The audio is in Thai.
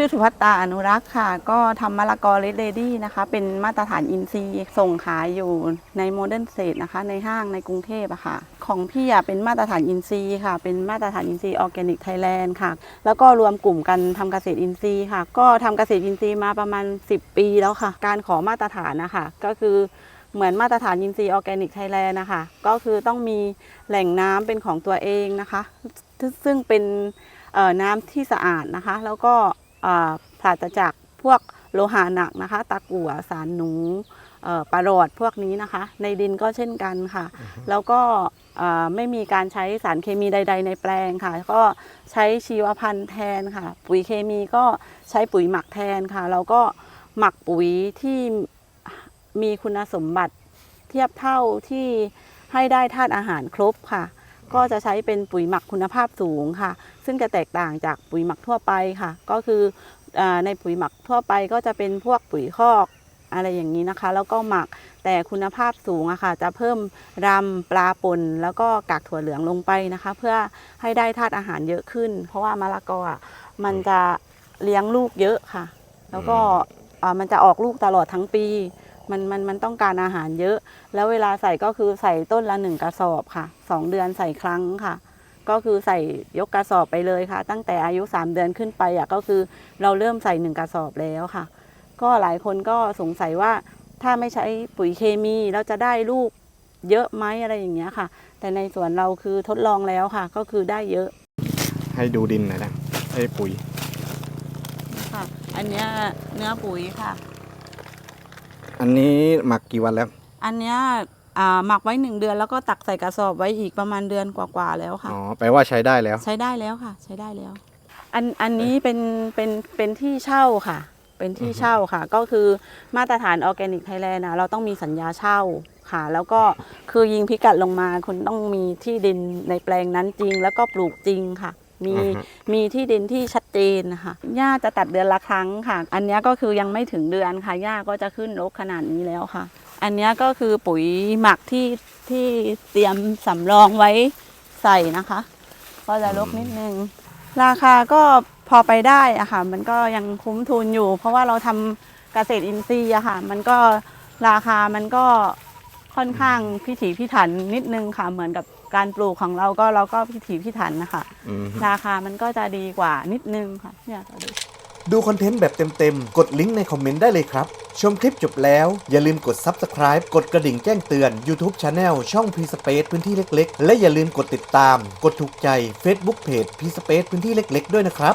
ชื่อสุภัตตาอนุรักษ์ค่ะ ก็ทำมะละกอเลดเลดี้นะคะ เป็นมาตรฐานอินทรีย์ส่งขายอยู่ในโมเดิร์นเซตนะคะ ในห้างในกรุงเทพอะค่ะ ของพี่อะเป็นมาตรฐานอินทรีย์ค่ะ เป็นมาตรฐานอินทรีย์ออร์แกนิกไทยแลนด์ค่ะ แล้วก็รวมกลุ่มกันทำเกษตรอินทรีย์ค่ะ ก็ทำเกษตรอินทรีย์มาประมาณ 10 ปีแล้วค่ะ การขอมาตรฐานนะคะ ก็คือเหมือนมาตรฐานอินทรีย์ออร์แกนิกไทยแลนด์นะคะ ก็คือต้องมีแหล่งน้ำเป็นของตัวเองนะคะ ซึ่งเป็นน้ำที่สะอาดนะคะ แล้วก็ ปราศจากพวกโลหะหนักนะคะ ตะกั่วสารหนูเอ่อปลาโรดพวกนี้นะคะ ในดินก็เช่นกันค่ะ แล้วก็เอ่อไม่มีการใช้สารเคมีใด ๆ ในแปลงค่ะ ก็ใช้ชีวพันธุ์แทนค่ะ ปุ๋ยเคมีก็ใช้ปุ๋ยหมักแทนค่ะ แล้วก็หมักปุ๋ยที่มีคุณสมบัติเทียบเท่าที่ให้ได้ธาตุอาหารครบค่ะ ก็จะใช้เป็นปุ๋ยหมักคุณภาพสูงค่ะ ซึ่งจะแตกต่างจากปุ๋ยหมักทั่วไปค่ะ ก็คืออในปุ๋ยหมักทั่วไปก็จะเป็นพวกปุ๋ยคอกอะไรอย่างนี้นะคะ แล้วก็หมักแต่คุณภาพสูงอะค่ะ จะเพิ่มรำปลาปนแล้วก็กากถั่วเหลืองลงไปนะคะ เพื่อให้ได้ธาตุอาหารเยอะขึ้น เพราะว่ามะละกออะมันจะเลี้ยงลูกเยอะค่ะ แล้วก็มันจะออกลูกตลอดทั้งปี มันมันมันต้องการอาหารเยอะ แล้วเวลาใส่ก็คือใส่ต้นละหนึ่งกระสอบค่ะสองเดือนใส่ครั้งค่ะ ก็คือใส่ยกกระสอบไปเลยค่ะ ตั้งแต่อายุ3เดือนขึ้นไปอะก็คือเราเริ่มใส่หนึ่งกระสอบแล้วค่ะ ก็หลายคนก็สงสัยว่าถ้าไม่ใช้ปุ๋ยเคมีเราจะได้ลูกเยอะไหมอะไรอย่างเงี้ยค่ะ แต่ในสวนเราคือทดลองแล้วค่ะ ก็คือได้เยอะ ให้ดูดินหน่อยนะไอ้ปุ๋ยค่ะ อันเนี้ยเนื้อปุ๋ยค่ะ อันนี้หมักกี่วันแล้ว อันเนี้ยอ่าหมักไว้หนึ่งเดือนแล้วก็ตักใส่กระสอบไว้อีกประมาณเดือนกว่าๆแล้วค่ะ อ๋อแปลว่าใช้ได้แล้ว ใช้ได้แล้วค่ะ ใช้ได้แล้ว อันอันนี้เป็นเป็นเป็นที่เช่าค่ะ เป็นที่เช่าค่ะ ก็คือมาตรฐานออร์แกนิกไทยแลนด์นะเราต้องมีสัญญาเช่าค่ะ แล้วก็คือยิงพิกัดลงมาคุณต้องมีที่ดินในแปลงนั้นจริง แล้วก็ปลูกจริงค่ะ มีอือฮึมีที่ดินที่ชัดเจนนะคะหญ้าจะตัดเดือนละครั้งค่ะ อันเนี้ยก็คือยังไม่ถึงเดือนค่ะหญ้าก็จะขึ้นรกขนาดนี้แล้วค่ะ อันเนี้ยก็คือปุ๋ยหมักที่ที่เตรียมสำรองไว้ใส่นะคะ ก็จะลกนิดนึง ราคาก็พอไปได้อะค่ะ มันก็ยังคุ้มทุนอยู่ เพราะว่าเราทำเกษตรอินทรีย์อะค่ะ มันก็ราคามันก็ค่อนข้างพิถีพิถันนิดนึงค่ะเหมือนกับ การปลูกของเราก็เราก็พิถีพิถันนะคะอืมราคามันก็จะดีกว่านิดนึงค่ะเนี่ยก็ดู ดูคอนเทนต์แบบเต็มๆ กดลิงก์ในคอมเมนต์ได้เลยครับ ชมคลิปจบแล้ว อย่าลืมกด Subscribe กดกระดิ่งแจ้งเตือน YouTube Channel ช่อง p r e Space พื้นที่เล็กๆ และอย่าลืมกดติดตาม กดถูกใจ Facebook Page p r e Space พื้นที่เล็กๆ ด้วยนะครับ